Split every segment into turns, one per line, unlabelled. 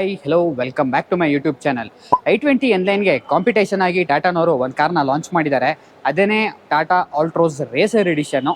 Hi hello welcome back to my YouTube channel i twenty ಎನ್ಲೈನ್ಗೆ competition ಆಗಿ ಟಾಟಾನವರು ಒಂದು ಕಾರ್ನ ಲಾಂಚ್ ಮಾಡಿದ್ದಾರೆ. ಅದೇನೇ ಟಾಟಾ ಆಲ್ಟ್ರೋಸ್ ರೇಸರ್ ಎಡಿಷನ್ನು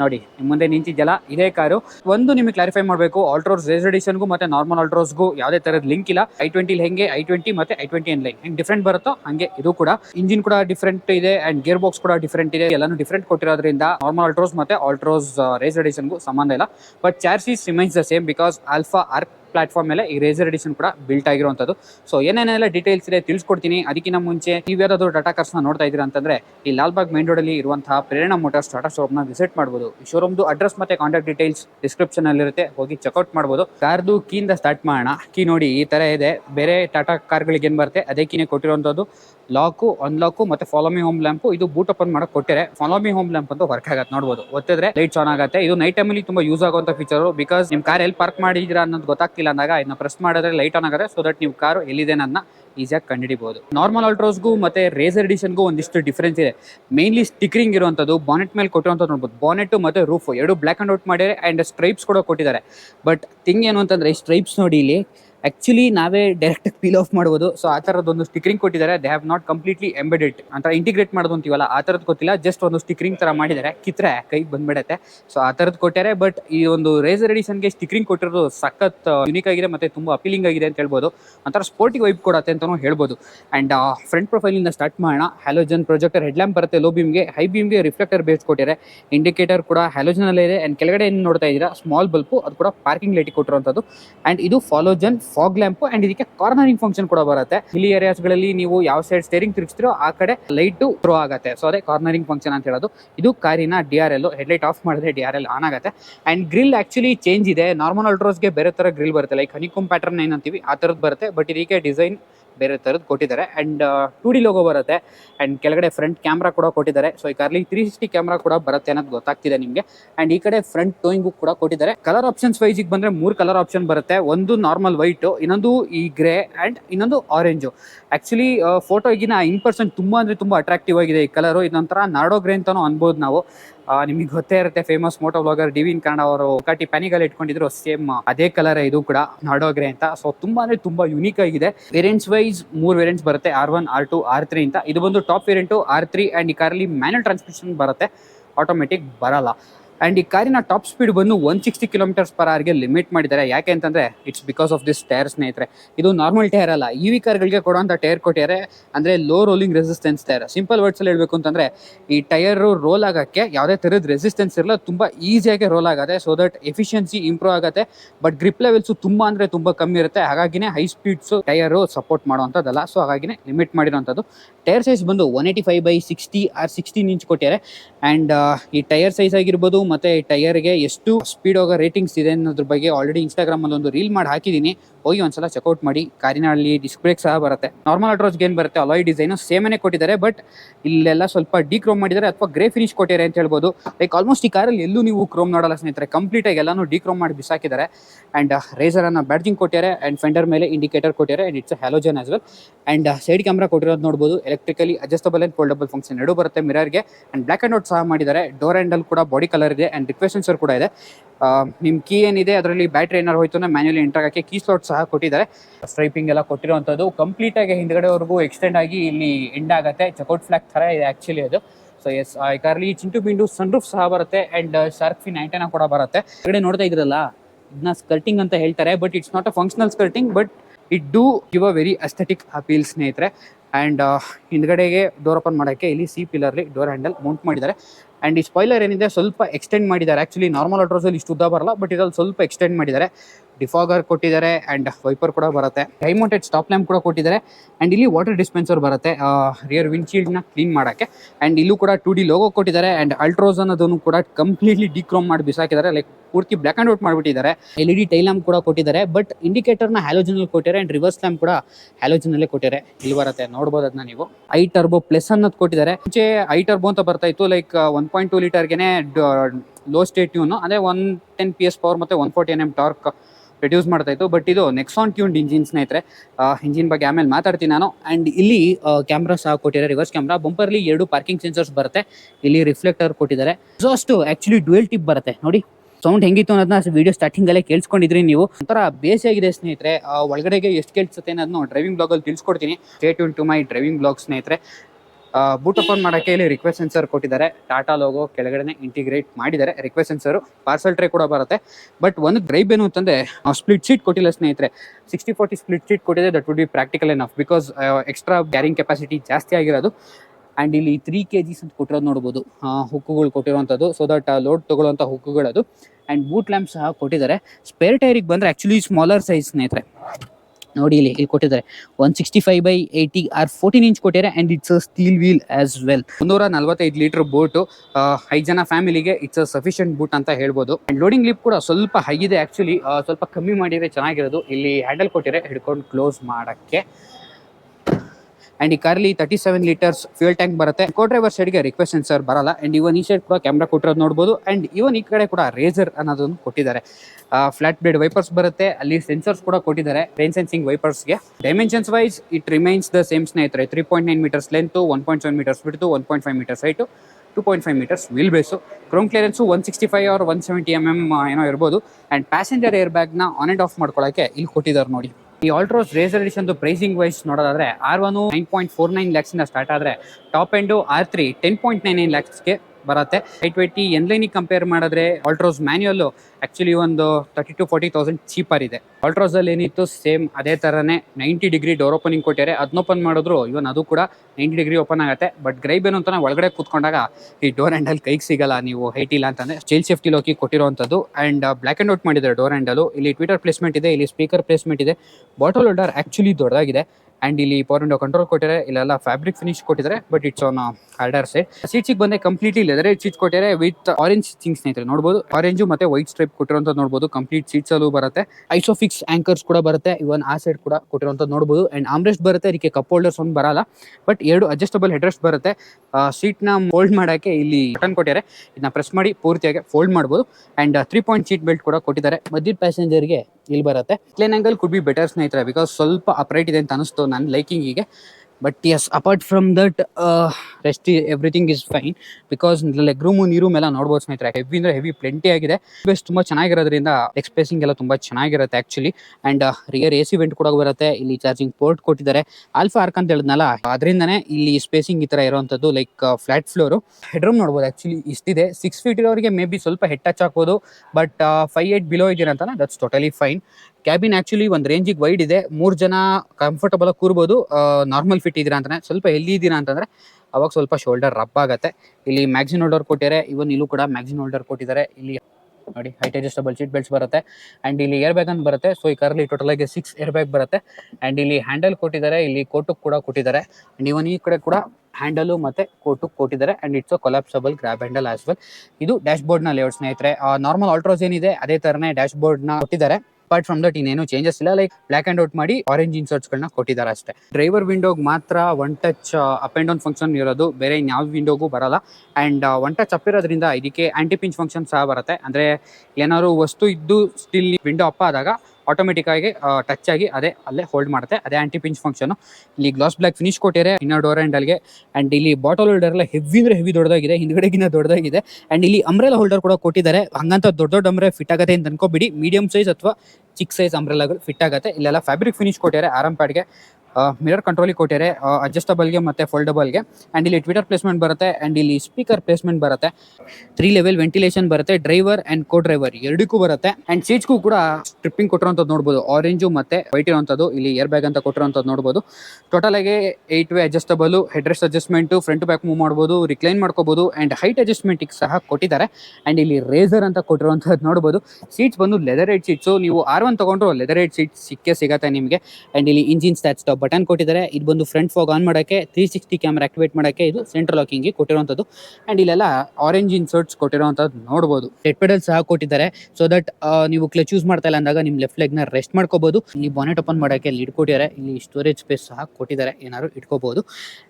ನೋಡಿ ನಿಮ್ಮ ಮುಂದೆ ನಿಂತಿದ್ದೆಲ್ಲ ಇದೇ ಕಾರು ಒಂದು ನಿಮಗೆ ಕ್ಲಾರಿಫೈ ಮಾಡಬೇಕು ಆಲ್ಟ್ರೋಸ್ ರೇಸರ್ ಎಡಿಷನ್ಗೂ ಮತ್ತು ನಾರ್ಮಲ್ ಆಲ್ಟ್ರೋಸ್ಗೂ ಯಾವುದೇ ಥರದ ಲಿಂಕ್ ಇಲ್ಲ. ಐ ಟ್ವೆಂಟಿಲಿ ಹೆಂಗೆ, ಐ ಟ್ವೆಂಟಿ ಮತ್ತು ಐ ಟ್ವೆಂಟಿ ಎನ್ ಲೈನ್ ಹೆಂಗೆ ಡಿಫ್ರೆಂಟ್ ಬರುತ್ತೋ, ಹಂಗೆ ಇದು ಕೂಡ. ಇಂಜಿನ್ ಕೂಡ ಡಿಫ್ರೆಂಟ್ ಇದೆ ಆ್ಯಂಡ್ ಗೇರ್ ಬಾಕ್ಸ್ ಕೂಡ ಡಿಫ್ರೆಂಟ್ ಇದೆ. ಎಲ್ಲಾನು ಡಿಫ್ರೆಂಟ್ ಕೊಟ್ಟಿರೋದ್ರಿಂದ ನಾರ್ಮಲ್ ಆಲ್ಟ್ರೋಸ್ ಮತ್ತು ಆಲ್ಟ್ರೋಸ್ ರೇಸರ್ ಎಡಿಷನ್ಗೂ ಸಂಬಂಧ ಇಲ್ಲ. But ಚಾರ್ಸಿಸ್ remains the same because Alpha Arc platform ಮೇಲೆ ಈ ರೇಸರ್ ಎಡಿಷನ್ ಕೂಡ ಬಿಲ್ಟ್ ಆಗಿರುವಂಥದ್ದು ಸೊ ಏನೇನೆಲ್ಲ ಡೀಟೇಲ್ಸ್ ಇದೆ ತಿಳಿಸ್ಕೊಡ್ತೀನಿ. ಅದಕ್ಕಿಂತ ಮುಂಚೆ ನೀವು ಯಾವ್ದಾದ್ರು ಟಾಟಾ ಕಾರ್ಸ್ನ ನೋಡ್ತಾ ಇದ್ದೀರಾ ಅಂತಂದ್ರೆ, ಈ ಲಾಲ್ಬಾಗ್ ಮೇನ್ ರೋಡಲ್ಲಿ ಇರುವಂತಹ ಪ್ರೇರಣಾ ಮೋಟಾರ್ಸ್ ಟಾಟಾ ಶೋರೂಮ್ನ ವಿಸಿಟ್ ಮಾಡ್ಬೋದು. ಈ ಶೋರೂಮ್ದು ಅಡ್ರೆಸ್ ಮತ್ತೆ ಕಾಂಟ್ಯಾಕ್ಟ್ ಡೀಟೇಲ್ಸ್ ಡಿಸ್ಕ್ರಿಪ್ಷನ್ ಅಲ್ಲಿ ಇರುತ್ತೆ ಹೋಗಿ ಚೆಕ್ಔಟ್ ಮಾಡಬಹುದು ಕಾರ್ದು ಕೀಯಿಂದ ಸ್ಟಾರ್ಟ್ ಮಾಡೋಣ. ಕೀ ನೋಡಿ, ಈ ತರ ಇದೆ. ಬೇರೆ ಟಾಟಾ ಕಾರ್ಗಳಿಗೆ ಏನ್ ಬರುತ್ತೆ? ಅದೇ ಕೀನೇ ಕೊಟ್ಟಿರುವಂಥದ್ದು ಲಾಕು ಅನ್ಲಾಕು ಮತ್ತೆ ಫಾಲೋ ಮಿ ಹೋಮ್ ಲ್ಯಾಂಪ್ ಇದು ಬೂಟ್ ಓಪನ್ ಮಾಡಕ್ ಕೊಟ್ಟಿರೆ. ಫಾಲೋ ಮಿ ಹೋಮ್ ಲ್ಯಾಂಪ್ ಅಂತ ವರ್ಕ್ ಆಗತ್ತೆ ನೋಡಬಹುದು ಒತ್ತಿದ್ರೆ ಲೈಟ್ ಆನ್ ಆಗುತ್ತೆ. ಇದು ನೈಟ್ ಟೈಮಲ್ಲಿ ತುಂಬಾ ಯೂಸ್ ಆಗುವಂತ ಫೀಚರ್ ಬಿಕಾಸ್ ನಿಮ್ ಕಾರ್ ಎಲ್ಲಿ ಪಾರ್ಕ್ ಮಾಡಿದ್ದೀರಾ ಅನ್ನೋದು ಗೊತ್ತಾಗ್ತಿಲ್ಲ. ಅಂದಾಗ ಇದನ್ನ ಪ್ರೆಸ್ ಮಾಡಿದ್ರೆ ಲೈಟ್ ಆನ್ ಆಗುತ್ತೆ ಸೊ ದಟ್ ನೀವು ಕಾರು ಎಲ್ಲಿದೆ ನನ್ನ ಈಸಿಯಾಗಿ ಕಂಡುಹಿಡಿಬಹುದು ನಾರ್ಮಲ್ ಆಲ್ಟ್ರೋಸ್ಗೂ ಮತ್ತೆ ರೇಸರ್ ಎಡಿಷನ್ಗೂ ಒಂದಿಷ್ಟು ಡಿಫ್ರೆನ್ಸ್ ಇದೆ. ಮೇನ್ಲಿ ಸ್ಟಿಕರಿಂಗ್ ಇರುವಂಥದ್ದು ಬಾನೆಟ್ ಮೇಲೆ ಕೊಟ್ಟಿರುವಂಥದ್ದು ನೋಡ್ಬೋದು. ಬಾನೆಟ್ ಮತ್ತೆ ರೂಫ್ ಎರಡು ಬ್ಲ್ಯಾಕ್ ಅಂಡ್ ಔಟ್ ಮಾಡಿದ್ದಾರೆ ಅಂಡ್ ಸ್ಟ್ರೈಪ್ಸ್ ಕೂಡ ಕೊಟ್ಟಿದ್ದಾರೆ. ಬಟ್ ಥಿಂಗ್ ಏನು ಅಂತಂದ್ರೆ ಸ್ಟ್ರೈಪ್ಸ್ ನೋಡಿ ಇಲ್ಲಿ ಆಕ್ಚುಲಿ ನಾವೇ ಡೈರೆಕ್ಟ್ ಪೀಲ್ ಆಫ್ ಮಾಡ್ಬೋದು. ಸೊ ಆ ಥರದೊಂದು ಸ್ಟಿಕರಿಂಗ್ ಕೊಟ್ಟಿದ್ದಾರೆ. They have not completely embedded ಅಂತ ಇಂಟಿಗ್ರೇಟ್ ಮಾಡೋದು ಅಂತೀವಲ್ಲ, ಆ ಥರದ್ದು ಗೊತ್ತಿಲ್ಲ. ಜಸ್ಟ್ ಒಂದು ಸ್ಟಿಕ್ರಿಂಗ್ ಥರ ಮಾಡಿದ್ದಾರೆ. ಕಿತ್ರೆ ಕೈಗೆ ಬಂದ್ಬಿಡತ್ತೆ. ಸೊ ಆ ಥರದ್ದು ಕೊಟ್ಟಾರೆ ಬಟ್ ಈ ಒಂದು ರೇಸರ್ ಎಡಿಷನ್ಗೆ ಸ್ಟಿಕರಿಂಗ್ ಕೊಟ್ಟಿರೋದು ಸಖತ್ ಯುನಿಕ್ ಆಗಿದೆ ಮತ್ತೆ ತುಂಬಾ ಅಪೀಲಿಂಗ್ ಆಗಿದೆ ಅಂತ ಹೇಳ್ಬೋದು. ಒಂಥರ ಸ್ಪೋರ್ಟಿಗೆ ವೈಪ್ ಕೊಡತ್ತೆ ಅಂತಲೂ ಹೇಳ್ಬೋದು. ಆ್ಯಂಡ್ ಫ್ರಂಟ್ ಪ್ರೊಫೈಲಿಂದ ಸ್ಟಾರ್ಟ್ ಮಾಡೋಣ. ಹ್ಯಾಲೋಜನ್ ಪ್ರೊಜೆಕ್ಟರ್ ಹೆಡ್ಲ್ಯಾಂಪ್ ಬರುತ್ತೆ ಲೋ ಬೀಮ್ಗೆ ಹೈ ಬೀಮ್ಗೆ ರಿಫ್ಲೆಕ್ಟರ್ ಬೇಸ್ ಕೊಟ್ಟಿದ್ದಾರೆ. ಇಂಡಿಕೇಟರ್ ಕೂಡ ಹ್ಯಾಲೋಜನ್ ಅಲ್ಲೇ ಇದೆ. ಆ್ಯಂಡ್ ಕೆಳಗಡೆ ಏನು ನೋಡ್ತಾ ಇದ್ದೀರಾ? ಸ್ಮಾಲ್ ಬಲ್ಪು ಅದು ಕೂಡ ಪಾರ್ಕಿಂಗ್ ಲೈಟಿಗೆ ಕೊಟ್ಟಿರೋಂಥದ್ದು ಆ್ಯಂಡ್ ಇದು ಫಾಲೋಜನ್ ಫಾಗ್ ಲ್ಯಾಂಪ್ ಅಂಡ್ ಇದಕ್ಕೆ ಕಾರ್ನರಿಂಗ್ ಫಂಕ್ಷನ್ ಕೂಡ ಬರುತ್ತೆ. ಹಿಲಿ ಏರಿಯಾಸ್ಗಳಲ್ಲಿ ನೀವು ಯಾವ ಸೈಡ್ ಸ್ಟೇರಿಂಗ್ ತಿರುಗಿಸ್ತೀರೋ ಆ ಕಡೆ ಲೈಟ್ ಥ್ರೋ ಆಗುತ್ತೆ. ಸೊ ಅದೇ ಕಾರ್ನರಿಂಗ್ ಫಂಕ್ಷನ್ ಅಂತ ಹೇಳೋದು. ಇದು ಕಾರಿನ D R L headlight off ಮಾಡಿದ್ರೆ ಡಿ ಆರ್ ಎಲ್ ಆನ್ ಆಗುತ್ತೆ. ಅಂಡ್ ಗ್ರಿಲ್ ಆಕ್ಚುಲಿ ಚೇಂಜ್ ಇದೆ. ನಾರ್ಮಲ್ ಅಲ್ಟ್ರೋಸ್ಗೆ ಬೇರೆ ತರ ಗ್ರಿಲ್ ಬರುತ್ತೆ. ಲೈಕ್ ಹನಿಕುಮ್ ಪ್ಯಾಟರ್ನ್ ಏನಂತೀವಿ ಆ ಥರದ್ದು ಬರುತ್ತೆ. ಬಟ್ ಇದಕ್ಕೆ ಡಿಸೈನ್ ಬೇರೆ ಥರದ್ದು ಕೊಟ್ಟಿದ್ದಾರೆ. ಆ್ಯಂಡ್ ಟೂ ಡಿ ಲೋಗೋ ಬರುತ್ತೆ. ಆ್ಯಂಡ್ ಕೆಳಗಡೆ ಫ್ರಂಟ್ ಕ್ಯಾಮ್ರಾ ಕೂಡ ಕೊಟ್ಟಿದ್ದಾರೆ. ಸೊ ಈ ಕಾರ್ಲಿ ತ್ರೀ ಸಿಕ್ಸ್ಟಿ ಕ್ಯಾಮ್ರಾ ಕೂಡ ಬರುತ್ತೆ ಅನ್ನೋದು ಗೊತ್ತಾಗ್ತಿದೆ ನಿಮಗೆ. ಆ್ಯಂಡ್ ಈ ಕಡೆ ಫ್ರಂಟ್ ಟೋಯಿಂಗು ಕೂಡ ಕೊಟ್ಟಿದ್ದಾರೆ. ಕಲರ್ ಆಪ್ಷನ್ಸ್ ವೈಸಿಗೆ ಬಂದರೆ ಮೂರು ಕಲರ್ ಆಪ್ಷನ್ ಬರುತ್ತೆ. ಒಂದು ನಾರ್ಮಲ್ ವೈಟು ಇನ್ನೊಂದು ಈ ಗ್ರೇ ಆ್ಯಂಡ್ ಇನ್ನೊಂದು ಆರೆಂಜು ಆ್ಯಕ್ಚುಲಿ ಫೋಟೋಗಿನ ಇನ್ ಪರ್ಸನ್ ತುಂಬ ಅಂದರೆ ತುಂಬ ಅಟ್ರಾಕ್ಟಿವ್ ಆಗಿದೆ ಈ ಕಲರು ಇದೊಂಥರ ನಾಡೋ ಗ್ರೇ ಅಂತಲೂ ಅನ್ಬೋದು ನಾವು. ನಿಮಗೆ ಗೊತ್ತೇ ಇರುತ್ತೆ famous moto blogger Divin Kannada ಅವರು ಕಟ್ಟಿ ಪ್ಯಾನಿಗಲ್ಲಿ ಇಟ್ಕೊಂಡಿದ್ರು ಸೇಮ್ ಅದೇ ಕಲರ್ ಇದು ಕೂಡ, ನಾಡೋಗ್ರೆ ಅಂತ. ಸೊ ತುಂಬಾ ಅಂದ್ರೆ ತುಂಬಾ ಯುನೀಕ್ ಆಗಿದೆ. ವೇರಿಯಂಟ್ಸ್ ವೈಸ್ ಮೂರ್ ವೇರಿಯಂಟ್ಸ್ ಬರುತ್ತೆ R one R two R three ಅಂತ. ಇದು ಬಂದು top variant R three and ಈ ಕಾರಲ್ಲಿ ಮ್ಯಾನುವಲ್ ಟ್ರಾನ್ಸ್ಮಿಷನ್ ಬರುತ್ತೆ. ಆಟೋಮೆಟಿಕ್ ಬರಲ್ಲ. ಆ್ಯಂಡ್ ಈ ಕಾರಿನ ಟಾಪ್ ಸ್ಪೀಡ್ ಬಂದು ಒನ್ ಸಿಕ್ಸ್ಟಿ ಕಿಲೋಮೀಟರ್ಸ್ ಪರ್ ಅವರ್ಗೆ ಲಿಮಿಟ್ ಮಾಡಿದ್ದಾರೆ. ಯಾಕೆ ಅಂತಂದ್ರೆ it's because of this tyre ಸ್ನೇಹಿತರೆ. ಇದು ನಾರ್ಮಲ್ ಟೈರ್ ಅಲ್ಲ. ಇ ವಿ ಕಾರ್ಗಳಿಗೆ ಕೊಡುವಂಥ ಟೈರ್ ಕೊಟ್ಟಿದ್ದಾರೆ. ಅಂದರೆ low rolling resistance tyre simple ವರ್ಡ್ಸಲ್ಲಿ ಹೇಳಬೇಕು ಅಂತಂದ್ರೆ, ಈ ಟೈರ್ ರೋಲ್ ಆಗೋಕ್ಕೆ ಯಾವುದೇ ಥರದ ರೆಸಿಸ್ಟೆನ್ಸ್ ಇರಲ್ಲ. ತುಂಬ ಈಸಿಯಾಗಿ ರೋಲ್ ಆಗುತ್ತೆ ಸೊ ದಟ್ ಎಫಿಷಿಯನ್ಸಿ ಇಂಪ್ರೂವ್ ಆಗುತ್ತೆ. ಬಟ್ ಗ್ರಿಪ್ ಲೆವೆಲ್ಸು ತುಂಬ ಅಂದರೆ ತುಂಬ ಕಮ್ಮಿ ಇರುತ್ತೆ. ಹಾಗಾಗಿನೇ ಹೈ ಸ್ಪೀಡ್ಸು ಟೈರು ಸಪೋರ್ಟ್ ಮಾಡುವಂಥದ್ದಲ್ಲ. ಸೊ ಹಾಗಾಗಿನೇ ಲಿಮಿಟ್ ಮಾಡಿರೋಂಥದ್ದು ಟೈರ್ ಸೈಜ್ ಬಂದು one eighty five by sixty R sixteen inch ಕೊಟ್ಟಿದ್ದಾರೆ ಆ್ಯಂಡ್ ಈ ಟೈರ್ ಸೈಜ್ ಆಗಿರ್ಬೋದು ಮತ್ತು ಟೈರ್ಗೆ ಎಷ್ಟು ಸ್ಪೀಡ್ ಹೋಗೋ ರೇಟಿಂಗ್ಸ್ ಇದೆ ಅನ್ನೋದ್ರ ಬಗ್ಗೆ ಆಲ್ರೆಡಿ ಇನ್ಸ್ಟಾಗ್ರಾಮಲ್ಲಿ ಒಂದು ರೀಲ್ ಮಾಡಿ ಹಾಕಿದ್ದೀನಿ. ಹೋಗಿ ಒಂದ್ಸಲ ಚೆಕ್ಔಟ್ ಮಾಡಿ, ಕಾರಿನಲ್ಲಿ ಡಿಸ್ಕ್ ಬ್ರೇಕ್ ಸಹ ಬರುತ್ತೆ. ನಾರ್ಮಲ್ ಅಡ್ರೋಸ್ಗೆ ಏನು ಬರುತ್ತೆ. ಅಲಾಯ್ ಸೇಮ್ ಸೇಮನೇ ಕೊಟ್ಟಿದ್ದಾರೆ ಬಟ್ ಇಲ್ಲೆಲ್ಲ ಸ್ವಲ್ಪ ಡಿ ಕ್ರೋಮ್ ಮಾಡಿದ್ದಾರೆ ಅಥವಾ ಗ್ರೇ ಫಿನಿಶ್ ಕೊಟ್ಟಿದ್ದಾರೆ ಅಂತ ಹೇಳ್ಬೋದು. ಲೈಕ್ ಆಲ್ಮೋಸ್ಟ್ ಈ ಕಾರಲ್ಲಿ ಎಲ್ಲೂ ನೀವು ಕ್ರೋಮ್ ನೋಡಲ್ಲ ಸ್ನೇಹಿತರೆ. ಕಂಪ್ಲೀಟಾಗಿ ಎಲ್ಲಾನು ಡಿ ಕ್ರೋಮ್ ಮಾಡಿ ಬಿಸಾಕಿದ್ದಾರೆ. ಅಂಡ್ ರೇಸರ್ ಅನ್ನ ಬ್ಯಾಡ್ಜಿಂಗ್ ಕೊಟ್ಟಿದ್ದಾರೆ ಅಂಡ್ ಫೆಂಡರ್ ಮೇಲೆ ಇಂಡಿಕೇಟರ್ ಕೊಟ್ಟಿದ್ದಾರೆ and it's halogen as well and side camera ಕೊಟ್ಟಿರೋದು ನೋಡ್ಬೋದು. Electrically adjustable and foldable function ಎರಡು ಬರುತ್ತೆ ಮಿರರ್ಗೆ ಅಂಡ್ ಬ್ಲಾಕ್ ಅಂಡ್ ಔಟ್ ಸಹ ಮಾಡಿದ್ದಾರೆ. ಡೋರ್ ಹ್ಯಾಂಡಲ್ ಕೂಡ ಬಾಡಿ ಕಲರ್ ಇದೆ ಅಂಡ್ ರಿಕ್ವೆಸ್ಟ್ ಸೆನ್ಸರ್ ಕೂಡ ಇದೆ. ನಿಮ್ಮ ಕೀ ಏನಿದೆ, ಅದರಲ್ಲಿ ಬ್ಯಾಟ್ರಿ ಏನಾರು ಹೋಯ್ತು ಮ್ಯಾನ್ಯಲಿ ಎಂಟರ್ ಹಾಕಿ ಕೀ ಸ್ಲಾಟ್ ಸಹ ಕೊಟ್ಟಿದ್ದಾರೆ. ಸ್ಟ್ರೈಪಿಂಗ್ ಎಲ್ಲ ಕೊಟ್ಟಿರುವಂಥದ್ದು ಕಂಪ್ಲೀಟ್ ಆಗಿ ಹಿಂದ್ಗಡೆವರೆಗೂ ಎಕ್ಸ್ಟೆಂಡ್ ಆಗಿ ಇಲ್ಲಿ ಎಂಡ್ ಆಗುತ್ತೆ. ಚೆಕ್ಔಟ್ ಫ್ಲಾಗ್ ಥರ ಇದೆ ಆ್ಯಕ್ಚುಲಿ ಅದು. ಸೊ ಎಸ್ ಈ ಚಿಂಟು ಬಿಂಡು ಸನ್ರೂಫ್ ಸಹ ಬರುತ್ತೆ ಅಂಡ್ ಶಾರ್ಕ್ ಫಿನ್ ಆಂಟೆನಾ ಕೂಡ ಬರುತ್ತೆ. ಕಡೆ ನೋಡ್ತಾ ಇದ್ರಲ್ಲ ಇದನ್ನ ಸ್ಕರ್ಟಿಂಗ್ ಅಂತ ಹೇಳ್ತಾರೆ but it's not a functional skirting but it do give a very aesthetic appeal ಸ್ನೇಹಿತರೆ. ಆ್ಯಂಡ್ ಹಿಂದ್ಗಡೆಗೆ ಡೋರ್ ಓಪನ್ ಮಾಡೋಕ್ಕೆ ಇಲ್ಲಿ ಸಿ ಪಿಲ್ಲರ್ಲಿ ಡೋರ್ ಹ್ಯಾಂಡಲ್ ಮೌಂಟ್ ಮಾಡಿದ್ದಾರೆ. ಆ್ಯಂಡ್ ಈ ಸ್ಪಾಯ್ಲರ್ ಏನಿದೆ, ಸ್ವಲ್ಪ ಎಕ್ಸ್ಟೆಂಡ್ ಮಾಡಿದ್ದಾರೆ. ಆ್ಯಕ್ಚುಲಿ ನಾರ್ಮಲ್ ಅಡ್ರೋಸಲ್ಲಿ ಇಷ್ಟು ಉದ್ದ ಬರಲ್ಲ ಬಟ್ ಇದರಲ್ಲಿ ಸ್ವಲ್ಪ ಎಕ್ಸ್ಟೆಂಡ್ ಮಾಡಿದ್ದಾರೆ. ಡಿಫಾಗರ್ ಕೊಟ್ಟಿದ್ದಾರೆ ಆ್ಯಂಡ್ ವೈಪರ್ ಕೂಡ ಬರುತ್ತೆ. ಹೈ ಮೌಂಟೆಡ್ ಸ್ಟಾಪ್ ಲ್ಯಾಂಪ್ ಕೂಡ ಕೊಟ್ಟಿದ್ದಾರೆ. ಆ್ಯಂಡ್ ಇಲ್ಲಿ ವಾಟರ್ ಡಿಸ್ಪೆನ್ಸರ್ ಬರುತ್ತೆ ರಿಯರ್ ವಿಂಡ್ಶೀಲ್ಡ್ನ ಕ್ಲೀನ್ ಮಾಡೋಕ್ಕೆ. ಆ್ಯಂಡ್ ಇಲ್ಲೂ ಕೂಡ ಟು ಡಿ ಲೋಗೋ ಕೊಟ್ಟಿದ್ದಾರೆ ಆ್ಯಂಡ್ ಅಲ್ಟ್ರೋಸನ್ ಅನ್ನೋದನ್ನು ಕೂಡ ಕಂಪ್ಲೀಟ್ಲಿ ಡಿಕ್ರೋಮ್ ಮಾಡಿ ಬಿಸಾಕಿದ್ದಾರೆ. ಲೈಕ್ ಪೂರ್ತಿ ಬ್ಲ್ಯಾಕ್ ಆ್ಯಂಡ್ ಔಟ್ ಮಾಡಿಬಿಟ್ಟಿದ್ದಾರೆ. L E D tail lamp ಕೂಡ ಕೊಟ್ಟಿದ್ದಾರೆ. ಬಟ್ ಇಂಡಿಕೇಟರ್ನ ಹ್ಯಾಲೋಜನಲ್ಲಿ ಕೊಟ್ಟಿದ್ದಾರೆ ಆ್ಯಂಡ್ ರಿವರ್ಸ್ ಲ್ಯಾಂಪ್ ಕೂಡ ಹ್ಯಾಲೋಜನಲ್ಲೇ ಕೊಟ್ಟಿದ್ದಾರೆ. ಇಲ್ಲಿ ಬರುತ್ತೆ ನೋಡ್ಬೋದು ಅದನ್ನ ನೀವು. ಐ ಟರ್ಬೋ ಪ್ಲಸ್ ಅನ್ನೋದು ಕೊಟ್ಟಿದ್ದಾರೆ. ಮುಂಚೆ ಐ ಟರ್ಬೋ ಅಂತ ಬರ್ತಾ ಇತ್ತು ಲೈಕ್ ಒನ್ ಪಾಯಿಂಟ್ ಟೂ ಲೀಟರ್ಗೆ ಲೋ ಸ್ಟೇಟ್ ಟ್ಯೂನು ಅದೇ one ten P S power ಮತ್ತು one forty N M torque reduce ಮಾಡ್ತಾ ಇತ್ತು. ಬಟ್ ಇದು ನೆಕ್ಸಾನ್ ಟ್ಯೂನ್ಡ್ ಇಂಜಿನ್ ಸ್ನೇಹಿತರೆ ಇಂಜಿನ್ ಬಗ್ಗೆ ಆಮೇಲೆ ಮಾತಾಡ್ತೀನಿ ನಾನು. ಆ್ಯಂಡ್ ಇಲ್ಲಿ ಕ್ಯಾಮ್ರಾ ಸಹ ಕೊಟ್ಟಿದ್ದಾರೆ ರಿವರ್ಸ್ ಕ್ಯಾಮ್ರಾ ಬಂಪರ್ಲಿ ಎರಡು ಪಾರ್ಕಿಂಗ್ ಸೆನ್ಸರ್ಸ್ ಬರುತ್ತೆ. ಇಲ್ಲಿ ರಿಫ್ಲೆಕ್ಟರ್ ಕೊಟ್ಟಿದ್ದಾರೆ. ಅಷ್ಟು ಆ್ಯಕ್ಚುಲಿ ಡ್ಯುಯಲ್ ಟಿಪ್ ಬರುತ್ತೆ. ನೋಡಿ ಸೌಂಡ್ ಹೆಂಗಿತ್ತು ಅನ್ನೋದನ್ನ ವಿಡಿಯೋ ಸ್ಟಾರ್ಟಿಂಗಲ್ಲೇ ಕೇಳಿಸ್ಕೊಂಡಿದ್ರಿ ನೀವು. ಒಂಥರ ಬೇಸಿಯಾಗಿದೆ ಸ್ನೇಹಿತರೆ. ಒಳಗಡೆಗೆ ಎಷ್ಟು ಕೇಳಿಸುತ್ತೆ ಅನ್ನೋದನ್ನ ಡ್ರೈವಿಂಗ್ ಬ್ಲಾಗಲ್ಲಿ ತಿಳಿಸ್ಕೊಡ್ತೀನಿ. State to my driving blog ಸ್ನೇಹಿತರೆ. ಬೂಟ್ ಓಪನ್ ಮಾಡೋಕ್ಕೆ ಇಲ್ಲಿ ರಿಕ್ವೆಸ್ಟ್ ಸೆನ್ಸರ್ ಕೊಟ್ಟಿದ್ದಾರೆ. ಟಾಟಾ ಲೋಗೋ ಕೆಳಗಡೆ ಇಂಟಿಗ್ರೇಟ್ ಮಾಡಿದ್ದಾರೆ. ರಿಕ್ವೆಸ್ಟ್ ಸೆನ್ಸರು ಪಾರ್ಸಲ್ ಟ್ರೇ ಕೂಡ ಬರುತ್ತೆ. ಬಟ್ ಒಂದು ಡ್ರೈವ್ ಏನು ಅಂತಂದರೆ ಸ್ಪ್ಲಿಟ್ ಸೀಟ್ ಕೊಟ್ಟಿಲ್ಲ ಸ್ನೇಹಿತರೆ. ಸಿಕ್ಸ್ಟಿ ಫೋರ್ಟಿ ಸ್ಪ್ಲಿಟ್ ಸೀಟ್ ಕೊಟ್ಟಿದೆ. That would be practical enough because extra carrying capacity ಜಾಸ್ತಿ ಆಗಿರೋದು. ಆ್ಯಂಡ್ ಇಲ್ಲಿ ತ್ರೀ ಕೆ ಜಿಸ್ ಅಂತ ಕೊಟ್ಟಿರೋದು ನೋಡ್ಬೋದು. ಹುಕ್ಕುಗಳು ಕೊಟ್ಟಿರುವಂಥದ್ದು ಸೊ ದಟ್ ಲೋಡ್ ತೊಗೊಳ್ಳೋಂಥ ಹುಕ್ಕುಗಳದು ಆ್ಯಂಡ್ ಬೂಟ್ ಲ್ಯಾಂಪ್ ಸಹ ಕೊಟ್ಟಿದ್ದಾರೆ. ಸ್ಪೇರ್ ಟೈರಿಗೆ ಬಂದರೆ ಆ್ಯಕ್ಚುಲಿ ಸ್ಮಾಲರ್ ಸೈಜ್ ಸ್ನೇಹಿತರೆ. ನೋಡಿ ಇಲ್ಲಿ ಇಲ್ಲಿ ಕೊಟ್ಟಿದ್ದಾರೆ. One sixty five by eighty R fourteen inch ಕೊಟ್ಟಿದ್ದಾರೆ and it's a steel wheel as well ಮುನ್ನೂರ ನಲ್ವತ್ತೈದು ಲೀಟರ್ ಬೋಟು ಐದು ಜನ ಫ್ಯಾಮಿಲಿಗೆ ಇಟ್ಸ್ ಅ ಸಫಿಷಿಯಂಟ್ ಬೂಟ್ ಅಂತ ಹೇಳ್ಬೋದು. ಆ್ಯಂಡ್ ಲೋಡಿಂಗ್ ಲಿಪ್ ಕೂಡ ಸ್ವಲ್ಪ ಹೈ ಇದೆ ಆ್ಯಕ್ಚುಲಿ ಸ್ವಲ್ಪ ಕಮ್ಮಿ ಮಾಡಿದರೆ ಚೆನ್ನಾಗಿರೋದು. ಇಲ್ಲಿ ಹ್ಯಾಂಡಲ್ ಕೊಟ್ಟಿದ್ದಾರೆ, ಹಿಡ್ಕೊಂಡು ಕ್ಲೋಸ್ ಮಾಡೋಕ್ಕೆ. ಆ್ಯಂಡ್ ಈ ಕಾರಲ್ಲಿ thirty seven litres fuel tank ಬರುತ್ತೆ ಕೋ ಡ್ರೈವರ್ ಸೈಡ್ಗೆ ರಿಕ್ವೆಸ್ಟ್ ಸೆನ್ಸರ್ ಬರಲ್ಲ. ಅಂಡ್ ಇವನ್ ಈ ಸೈಡ್ ಕೂಡ ಕ್ಯಾಮ್ರಾ ಕೊಟ್ಟಿರೋದು ನೋಡ್ಬೋದು. ಅಂಡ್ ಇವನ್ ಈ ಕಡೆ ಕೂಡ ರೇಸರ್ ಅನ್ನೋದನ್ನು ಕೊಟ್ಟಿದ್ದಾರೆ. ಫ್ಲಾಟ್ ಬ್ಲೇಡ್ ವೈಪರ್ಸ್ ಬರುತ್ತೆ. ಅಲ್ಲಿ ಸೆನ್ಸರ್ಸ್ ಕೂಡ ಕೊಟ್ಟಿದ್ದಾರೆ. Rain sensing ವೈಪರ್ಸ್ಗೆ dimensions wise it remains the same ಸ್ನೇಹಿತರೆ. Three point nine metres length one point seven metres width one point five metres height two point five metres wheel base ground clearance one sixty five R one seventy M M ಏನೋ ಇರ್ಬೋದು. And passenger air ಬ್ಯಾಗ್ನ on and off ಮಾಡ್ಕೊಳ್ಳೋಕ್ಕೆ ಇಲ್ಲಿ ಕೊಟ್ಟಿದ್ದಾರೆ ನೋಡಿ. ಈ Altroz racer edition pricing wise ನೋಡೋದಾದ್ರೆ R one nine point four nine lakhs ಇಂದ ಸ್ಟಾರ್ಟ್ ಆದ್ರೆ top end R three ten point nine nine ಲ್ಯಾಕ್ಸ್ಗೆ ಬರುತ್ತೆ. ಐ ಟ್ವೆಂಟಿ ಎನ್ಲೈನಿಗೆ ಕಂಪೇರ್ ಮಾಡಿದ್ರೆ ಆಲ್ಟ್ರೋಸ್ ಮ್ಯಾನ್ಯುಯಲ್ ಆ್ಯಕ್ಚುಲಿ ಒಂದು thirty two forty thousand cheaper ಇದೆ. ಆಲ್ಟ್ರೋಸ್ ಅಲ್ಲಿ ಏನಿತ್ತು ಸೇಮ್ ಅದೇ ತರನೇ ನೈಂಟಿ ಡಿಗ್ರಿ ಡೋರ್ ಓಪನಿಂಗ್ ಕೊಟ್ಟಿದ್ದಾರೆ. ಅದನ್ನ ಓಪನ್ ಮಾಡಿದ್ರು ಇವನ್ ಅದು ಕೂಡ ನೈಂಟಿ ಡಿಗ್ರಿ ಓಪನ್ ಆಗುತ್ತೆ. ಬಟ್ ಗ್ರೈಬ್ ಏನು ಅಂತ ಒಳಗಡೆ ಕೂತ್ಕೊಂಡಾಗ ಈ ಡೋರ್ ಹ್ಯಾಂಡಲ್ ಕೈಗೆ ಸಿಗಲ್ಲ, ನೀವು ಹೈಟ್ ಇಲ್ಲ ಅಂತಂದ್ರೆ ಚೈಲ್ಡ್ ಸೇಫ್ಟಿ ಲೋಕಿ ಕೊಟ್ಟಿರುವಂಥದ್ದು ಅಂಡ್ ಬ್ಲ್ಯಾಕ್ ಆ್ಯಂಡ್ ಔಟ್ ಮಾಡಿದ್ದಾರೆ ಡೋರ್ ಹ್ಯಾಂಡಲ್ ಇಲ್ಲಿ ಟ್ವಿಟರ್ ಪ್ಲೇಸ್ಮೆಂಟ್ ಇದೆ, ಇಲ್ಲಿ ಸ್ಪೀಕರ್ ಪ್ಲೇಸ್ಮೆಂಟ್ ಇದೆ. ಬಾಟಲ್ ಹೋಲ್ಡರ್ ಆ್ಯಕ್ಚುಲಿ ದೊಡ್ಡದಾಗಿದೆ. ಅಂಡ್ ಇಲ್ಲಿ ಪವರ್ ವಿಂಡೋ ಕಂಟ್ರೋಲ್ ಕೊಟ್ಟಿದ್ದಾರೆ. ಇಲ್ಲೆಲ್ಲ ಫ್ಯಾಬ್ರಿಕ್ ಫಿನಿಶ್ ಕೊಟ್ಟಿದ್ದಾರೆ but it's on harder side ಸೀಟ್ಸಿಗೆ ಬಂದೆ ಕಂಪ್ಲೀಟ್ಲಿ ಲೆದರ್ ಸೀಟ್ಸ್ ಕೊಟ್ಟಿದ್ದಾರೆ ವಿತ್ ಆರೆಂಜ್ ಥಿಂಗ್ಸ್ ಸ್ನೇಹಿತರೆ ನೋಡಬಹುದು ಆರೆಂಜು ಮತ್ತೆ ವೈಟ್ ಸ್ಟ್ರೈಪ್ ಕೊಟ್ಟಿರೋಂಥದ್ದು ನೋಡಬಹುದು ಕಂಪ್ಲೀಟ್ ಸೀಟ್ಸ್ ಅಲ್ಲೂ ಬರುತ್ತೆ. ಐಸೋಫಿಕ್ಸ್ ಆಂಕರ್ಸ್ ಕೂಡ ಬರುತ್ತೆ. ಇವನ್ ಆ ಸೈಡ್ ಕೂಡ ಕೊಟ್ಟಿರೋಂಥದ್ದು ನೋಡಬಹುದು ಅಂಡ್ ಆಮ್ರೆಸ್ಟ್ ಬರುತ್ತೆ. ಅದಕ್ಕೆ ಕಪ್ ಹೋಲ್ಡರ್ಸ್ ಒಂದು ಬರಲ್ಲ. ಬಟ್ ಎರಡು ಅಡ್ಜಸ್ಟಬಲ್ ಹೆಡ್ರೆಸ್ಟ್ ಬರುತ್ತೆ. ಸೀಟ್ನ ಫೋಲ್ಡ್ ಮಾಡೋಕ್ಕೆ ಇಲ್ಲಿ ಬಟನ್ ಕೊಟ್ಟಿದ್ದಾರೆ. ಇದನ್ನ ಪ್ರೆಸ್ ಮಾಡಿ ಪೂರ್ತಿಯಾಗಿ ಫೋಲ್ಡ್ ಮಾಡ್ಬೋದು. And three point seat belt ಕೂಡ ಕೊಟ್ಟಿದ್ದಾರೆ. ಮಧ್ಯದ ಪ್ಯಾಸೆಂಜರ್ಗೆ ಇಲ್ಲಿ ಬರುತ್ತೆ. Recline angle could be better ಸ್ನೇಹಿತರೆ ಬಿಕಾಸ್ ಸ್ವಲ್ಪ ಅಪ್ರೈಟ್ ಇದೆ ಅಂತ ಅನಿಸ್ತು ನನ್ನ ಲೈಕಿಂಗಿಗೆ but as apart from that rest everything is fine because leg room ನೀರು ಎಲ್ಲ ನೋಡ್ಬೋದು ಸ್ನೇಹಿತರೆ. ಹೆವಿ ಅಂದರೆ ಹೆವಿ ಪ್ಲೆಂಟಿ ಆಗಿದೆ. ಬೆಸ್ಟ್ ತುಂಬಾ ಚೆನ್ನಾಗಿರೋದ್ರಿಂದ ಎಕ್ಸ್ಪ್ರೆಸಿಂಗ್ ಎಲ್ಲ ತುಂಬಾ ಚೆನ್ನಾಗಿರುತ್ತೆ actually and rear A C vent ಕೂಡ ಬರುತ್ತೆ. ಇಲ್ಲಿ ಚಾರ್ಜಿಂಗ್ ಪೋರ್ಟ್ ಕೊಟ್ಟಿದ್ದಾರೆ. ಆಲ್ಫಾ ಆರ್ಕ್ ಅಂತ ಹೇಳಿದ್ನಲ್ಲ, ಅದರಿಂದನೇ ಇಲ್ಲಿ ಸ್ಪೇಸಿಂಗ್ ಈ ಥರ ಇರೋವಂಥದ್ದು ಲೈಕ್ ಫ್ಲಾಟ್ ಫ್ಲೋರು ಹೆಡ್ರೂಮ್ ನೋಡ್ಬೋದು ಆಕ್ಚುಲಿ ಇಷ್ಟಿದೆ. ಸಿಕ್ಸ್ ಫೀಟ್ ಇರೋರಿಗೆ ಮೇ ಬಿ ಸ್ವಲ್ಪ ಹೆಟ್ ಟಚ್ ಹಾಕ್ಬೋದು. ಬಟ್ ಫೈವ್ ಏಟ್ ಬಿಲೋ ಇದೀರ ಅಂತನ that's totally fine cabin actually ಒಂದು ರೇಂಜಿಗೆ ವೈಡ್ ಇದೆ. ಮೂರು ಜನ ಕಂಫರ್ಟಬಲ್ ಆಗಿ ಕೂರ್ಬೋದು. ನಾರ್ಮಲ್ ಫಿಟ್ ಇದ್ದೀರಾ ಅಂತಾನೆ. ಸ್ವಲ್ಪ ಎಲ್ಲಿ ಇದ್ದೀರಾ ಅಂತಂದ್ರೆ ಅವಾಗ ಸ್ವಲ್ಪ ಶೋಲ್ಡರ್ ರಬ್ ಆಗುತ್ತೆ. ಇಲ್ಲಿ ಮ್ಯಾಗ್ಸಿನ್ ಹೋಲ್ಡರ್ ಕೊಟ್ಟಿದ್ದಾರೆ. ಇವನ್ ಇಲ್ಲೂ ಕೂಡ ಮ್ಯಾಗ್ಸಿನ್ ಹೋಲ್ಡರ್ ಕೊಟ್ಟಿದ್ದಾರೆ. ಇಲ್ಲಿ ನೋಡಿ ಹೈಟ್ ಅಡ್ಜಸ್ಟಬಲ್ ಸೀಟ್ ಬೆಲ್ಟ್ಸ್ ಬರುತ್ತೆ. ಅಂಡ್ ಇಲ್ಲಿ ಏರ್ ಬ್ಯಾಗ್ ಅಂತ ಬರುತ್ತೆ. ಸೊ ಈ ಕಾರಲ್ಲಿ ಟೋಟಲ್ ಆಗಿ ಸಿಕ್ಸ್ ಏರ್ ಬ್ಯಾಗ್ ಬರುತ್ತೆ. ಅಂಡ್ ಇಲ್ಲಿ ಹ್ಯಾಂಡಲ್ ಕೊಟ್ಟಿದ್ದಾರೆ. ಇಲ್ಲಿ ಕೋಟುಕ್ ಕೂಡ ಕೊಟ್ಟಿದ್ದಾರೆ. ಅಂಡ್ ಇವನ್ ಈ ಕಡೆ ಕೂಡ ಹ್ಯಾಂಡಲು ಮತ್ತೆ ಕೋಟು ಕೊಟ್ಟಿದ್ದಾರೆ. And it's collapsible grab handle as well ಇದು ಡ್ಯಾಶ್ ಬೋರ್ಡ್ನಲ್ಲಿ ಲೇಔಟ್ ಸ್ನೇಹಿತರೆ ನಾರ್ಮಲ್ ಆಲ್ಟ್ರೋಸ್ ಏನಿದೆ, ಅದೇ ತರನೇ ಡ್ಯಾಶ್ ಬೋರ್ಡ್ನ ಕೊಟ್ಟಿದ್ದಾರೆ. ಅಪಾರ್ಟ್ ಫ್ರಮ್ ದಟ್ ಇನ್ನೇನು ಚೇಂಜಸ್ ಇಲ್ಲ. ಲೈಕ್ ಬ್ಲಾಕ್ ಅಂಡ್ ಔಟ್ ಮಾಡಿ ಆರೆಂಜ್ ಇನ್ಸರ್ಟ್ಸ್ ಗಳನ್ನ ಕೊಟ್ಟಿದ್ದಾರೆ ಅಷ್ಟೇ. ಡ್ರೈವರ್ ವಿಂಡೋಗ್ ಮಾತ್ರ one touch up and down function ಇರೋದು ಬೇರೆ ಯಾವ ವಿಂಡೋಗೂ ಬರಲ್ಲ. ಅಂಡ್ ಒನ್ ಟಚ್ ಅಪ್ ಇರೋದ್ರಿಂದ ಇದಕ್ಕೆ ಆಂಟಿ ಪಿಂಚ್ ಫಂಕ್ಷನ್ ಸಹ ಬರುತ್ತೆ. ಅಂದ್ರೆ ಏನಾದ್ರು ವಸ್ತು ಇದ್ದು ಸ್ಟಿಲ್ ವಿಂಡೋ ಅಪ್ ಆದಾಗ ಆಟೋಮೆಟಿಕ್ ಆಗಿ ಟಚ್ ಆಗಿ ಅದೇ ಅಲ್ಲೇ ಹೋಲ್ಡ್ ಮಾಡುತ್ತೆ. ಅದೇ ಆಂಟಿ ಪಿಂಚ್ ಫಂಕ್ಷನ್ ಇಲ್ಲಿ ಗ್ಲಾಸ್ ಬ್ಲಾಕ್ ಫಿನಿಶ್ ಕೊಟ್ಟಿದ್ದಾರೆ ಇನ್ನರ್ ಡೋರ್ ಹ್ಯಾಂಡಲ್ಗೆ ಅಂಡ್ ಇಲ್ಲಿ ಬಾಟಲ್ ಹೋಲ್ಡರ್ ಎಲ್ಲ ಹೆವಿ ಅಂದ್ರೆ ಹೆವಿ ದೊಡ್ಡದಾಗಿದೆ ಹಿಂದ್ಗಡೆಗಿನ ದೊಡ್ಡದಾಗಿದೆ. ಅಂಡ್ ಇಲ್ಲಿ ಅಂಬ್ರೆಲ ಹೋಲ್ಡರ್ ಕೂಡ ಕೊಟ್ಟಿದ್ದಾರೆ. ಹಂಗಂತ ದೊಡ್ಡ ದೊಡ್ಡ ಅಂಬ್ರೆ ಫಿಟ್ ಆಗುತ್ತೆ ಅಂತ ಅನ್ಕೋಬಿಡಿ. ಮೀಡಿಯಂ ಸೈಜ್ ಅಥವಾ ಚಿಕ್ಕ ಸೈಜ್ ಅಂಬ್ರೆಲಾಗಳು ಫಿಟ್ ಆಗುತ್ತೆ. ಇಲ್ಲೆಲ್ಲ ಫ್ಯಾಬ್ರಿಕ್ ಫಿನಿಶ್ ಕೊಟ್ಟಿದ್ದಾರೆ ಆರಾಮ್ ಪ್ಯಾಡ್ಗೆ ಮಿರರ್ ಕಂಟ್ರೋಲಿಗೆ ಕೊಟ್ಟಿದ್ದಾರೆ ಅಡ್ಜಸ್ಟಬಲ್ಗೆ ಮತ್ತು ಫೋಲ್ಡಬಲ್ಗೆ ಆ್ಯಂಡ್ ಇಲ್ಲಿ ಟ್ವಿಟರ್ ಪ್ಲೇಸ್ಮೆಂಟ್ ಬರುತ್ತೆ ಆ್ಯಂಡ್ ಇಲ್ಲಿ ಸ್ಪೀಕರ್ ಪ್ಲೇಸ್ಮೆಂಟ್ ಬರುತ್ತೆ. ತ್ರೀ ಲೆವೆಲ್ ವೆಂಟಿಲೇಷನ್ ಬರುತ್ತೆ ಡ್ರೈವರ್ ಆ್ಯಂಡ್ ಕೋ ಡ್ರೈವರ್ ಎರಡಕ್ಕೂ ಬರುತ್ತೆ. ಆ್ಯಂಡ್ ಸೀಟ್ಸ್ಗೂ ಕೂಡ ಸ್ಟ್ರಿಪ್ಪಿಂಗ್ ಕೊಟ್ಟಿರೋಂಥದ್ದು ನೋಡ್ಬೋದು. ಆರೆಂಜು ಮತ್ತೆ ವೈಟ್ ಇರುವಂಥದ್ದು, ಇಲ್ಲಿ ಏರ್ ಬ್ಯಾಗ್ ಅಂತ ಕೊಟ್ಟಿರೋಂಥದ್ದು ನೋಡ್ಬೋದು. ಟೋಟಲ್ ಆಗಿ eight way adjustable headrest adjustment front back move ಮಾಡ್ಬೋದು ರಿಕ್ಲೈನ್ ಮಾಡ್ಕೋಬೋದು ಆ್ಯಂಡ್ ಹೈಟ್ ಅಡ್ಜಸ್ಟ್ಮೆಂಟಿಗೆ ಸಹ ಕೊಟ್ಟಿದ್ದಾರೆ. ಆ್ಯಂಡ್ ಇಲ್ಲಿ ರೇಸರ್ ಅಂತ ಕೊಟ್ಟಿರುವಂಥದ್ದು ನೋಡ್ಬೋದು. ಸೀಟ್ಸ್ ಬಂದು ಲೆದರ್ ಏಟ್ ಸೀಟ್ಸು ನೀವು ಆರ್ ಒನ್ ತೊಗೊಂಡ್ರು ಲೆದರ್ ಏಟ್ ಸೀಟ್ ಸಿಕ್ಕೇ ಸಿಗತ್ತೆ ನಿಮಗೆ. ಆ್ಯಂಡ್ ಇಲ್ಲಿ ಇಂಜಿನ್ ಸ್ಟ್ಯಾಚ್ ಬಟನ್ ಕೊಟ್ಟಿದ್ದಾರೆ. ಇದು ಬಂದು ಫ್ರಂಟ್ ಫಾಗ್ ಆನ್ ಮಾಡೋಕ್ಕೆ ತ್ರೀ ಸಿಕ್ಸ್ಟಿ ಕ್ಯಾಮ್ರಾ ಆಕ್ಟಿವೇಟ್ ಮಾಡೋಕ್ಕೆ ಇದು ಸೆಂಟ್ರಲ್ ಲಾಕಿಂಗ್ಗೆ ಕೊಟ್ಟಿರುವಂಥದ್ದು ಆ್ಯಂಡ್ ಇಲ್ಲೆಲ್ಲ ಆರೆಂಜ್ ಇನ್ಸರ್ಟ್ಸ್ ಕೊಟ್ಟಿರುವಂಥದ್ದು ನೋಡ್ಬೋದು. ರೆಡ್ ಪೆಡಲ್ ಸಹ ಕೊಟ್ಟಿದ್ದಾರೆ. ಸೊ ದಟ್ ನೀವು ಕ್ಲಚ್ ಯೂಸ್ ಮಾಡ್ತಾ ಇಲ್ಲ ಅಂದಾಗ ನಿಮ್ಮ ಲೆಫ್ಟ್ ಲೆಗ್ನ ರೆಸ್ಟ್ ಮಾಡ್ಕೋಬೋದು. ನೀವು ಬಾನೆಟ್ ಓಪನ್ ಮಾಡೋಕ್ಕೆ ಇಲ್ಲಿ ಕೊಟ್ಟಿದ್ದಾರೆ. ಇಲ್ಲಿ ಸ್ಟೋರೇಜ್ ಸ್ಪೇಸ್ ಸಹ ಕೊಟ್ಟಿದ್ದಾರೆ. ಏನಾದ್ರು ಇಟ್ಕೋಬಹುದು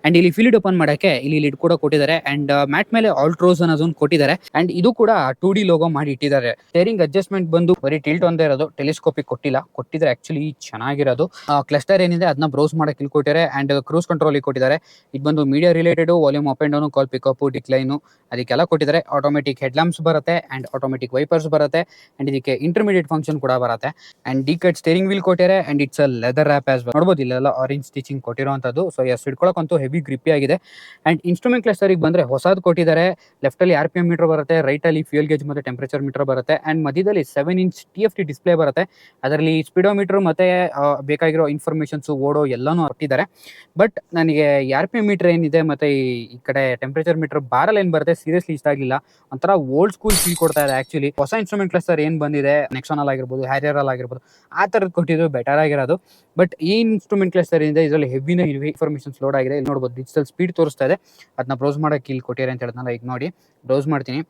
ಅಂಡ್ ಇಲ್ಲಿ ಫಿಲಿಡ್ ಓಪನ್ ಮಾಡೋಕ್ಕೆ ಇಲ್ಲಿ ಲಿಡ್ ಕೂಡ ಕೊಟ್ಟಿದ್ದಾರೆ. ಅಂಡ್ ಮ್ಯಾಟ್ ಮೇಲೆ ಆಲ್ಟ್ರೋಸ್ ಅನ್ನೋದೊಂದು ಕೊಟ್ಟಿದ್ದಾರೆ. ಅಂಡ್ ಇದು ಕೂಡ ಟೂ ಡಿ ಲೋಗೋ ಮಾಡಿ ಇಟ್ಟಿದ್ದಾರೆ. ಸ್ಟೇರಿಂಗ್ ಅಡ್ಜಸ್ಟ್ಮೆಂಟ್ ಬಂದು ಬರೀ ಟಿಲ್ಟ್ ಒಂದೇ ಇರೋದು. ಟೆಲಿಸ್ಕೋಪಿಕ್ ಕೊಟ್ಟಿಲ್ಲ. ಕೊಟ್ಟಿದ್ರೆ ಆಕ್ಚುಲಿ ಚೆನ್ನಾಗಿರೋದು. ಕ್ಲಸ್ಟರ್ ಏನಿದೆ, ಅದನ್ನ ಬ್ರೌಸ್ ಮಾಡಕ್ಕೆ ಇಲ್ಲಿ ಕೊಟ್ಟಿದ್ದಾರೆ ಆ್ಯಂಡ್ ಕ್ರೂಸ್ ಕಂಟ್ರೋಲ್ ಇಲ್ಲಿ ಕೊಟ್ಟಿದ್ದಾರೆ. ಇದು ಬಂದು media related volume up and down call pickup decline ಅದಕ್ಕೆಲ್ಲ ಕೊಟ್ಟಿದ್ದಾರೆ. ಆಟೋಮೆಟಿಕ್ ಹೆಡ್ಲಾಂಪ್ಸ್ ಬರುತ್ತೆ ಆ್ಯಂಡ್ ಆಟೋಮೆಟಿಕ್ ವೈಪರ್ಸ್ ಬರುತ್ತೆ ಆ್ಯಂಡ್ ಇದಕ್ಕೆ ಇಂಟರ್ಮೀಡಿಯೇಟ್ ಫಂಕ್ಷನ್ ಕೂಡ ಬರುತ್ತೆ. And D cut steering wheel ಕೊಟ್ಟಿದ್ದಾರೆ and it's a leather wrap as ನೋಡ್ಬೋದು, ಇಲ್ಲೆಲ್ಲ ಆರೆಂಜ್ ಸ್ಟಿಚಿಂಗ್ ಕೊಟ್ಟಿರೋವಂಥದ್ದು. ಸೊ ಎಸ್ ಹಿಡ್ಕೊಳಕ್ಕಂತೂ ಹೆವಿ ಗ್ರಿಪ್ಪಿ ಆಗಿದೆ. ಆ್ಯಂಡ್ ಇನ್ಸ್ಟ್ರೂಮೆಂಟ್ ಕ್ಲಸ್ಟರಿಗೆ ಬಂದರೆ ಹೊಸದು ಕೊಟ್ಟಿದ್ದಾರೆ. ಲೆಫ್ಟಲ್ಲಿ ಆರ್ ಪಿ ಎಂ ಮೀಟರ್ ಬರುತ್ತೆ ರೈಟಲ್ಲಿ ಫ್ಯೂಲ್ ಗೇಜ್ ಮತ್ತು ಟೆಂಪರೇಚರ್ ಮೀಟರ್ ಬರುತ್ತೆ ಆ್ಯಂಡ್ ಮಧ್ಯದಲ್ಲಿ seven inch T F T display ಬರುತ್ತೆ. ಅದರಲ್ಲಿ ಸ್ಪೀಡೋಮೀಟರ್ ಮತ್ತು ಬೇಕಾಗಿರೋ ಇನ್ಫಾರ್ಮೇಷನ್ಸು ಓಡೋ ಎಲ್ಲನೂ ಕೊಟ್ಟಿದ್ದಾರೆ. ಬಟ್ ನನಗೆ ಆರ್ ಪಿ ಮೀಟರ್ ಏನಿದೆ ಮತ್ತೆ ಈ ಕಡೆ ಟೆಂಪರೇಚರ್ ಮೀಟರ್ ಬಾರಲ್ ಏನ್ ಬರುತ್ತೆ ಸೀರಿಯಸ್ಲಿ ಇಷ್ಟ ಆಗಿಲ್ಲ ಒಂಥರ ಓಲ್ಡ್ ಸ್ಕೂಲ್ ಫೀಲ್ ಕೊಡ್ತಾ ಇದೆ ಆಕ್ಚುಲಿ ಹೊಸ ಇನ್ಸ್ಟ್ರೂಮೆಂಟ್ ಕ್ಲಸ್ಟರ್ ಏನು ಬಂದಿದೆ ನೆಕ್ಸಾನಲ್ ಆಗಿರ್ಬೋದು ಹ್ಯಾರಿಯರಲ್ ಆಗಿರ್ಬೋದು, ಆ ಥರದ್ದು ಕೊಟ್ಟಿದ್ದು ಬೆಟರ್ ಆಗಿರೋದು. ಬಟ್ ಈ ಇನ್ಸ್ಟ್ರೂಮೆಂಟ್ ಕ್ಲಸ್ಟರ್ ಇಂದ ಇದರಲ್ಲಿ ಹೆವಿನ ಇನ್ಫಾರ್ಮೇಷನ್ಸ್ ಲೋಡ್ ಆಗಿದೆ. ಇಲ್ಲಿ ನೋಡ್ಬೋದು ಡಿಜಿಟಲ್ ಸ್ಪೀಡ್ ತೋರಿಸ್ತಾ ಇದೆ. ಅದನ್ನ ಬ್ರೌಸ್ ಮಾಡೋಕೆ ಇಲ್ಲಿ ಕೊಟ್ಟಿರ ಅಂತ ಹೇಳಿದ್ನಲ್ಲ ಈಗ ನೋಡಿ. ಬ್ರೌಸ್ ಮಾಡ್ತೀನಿ.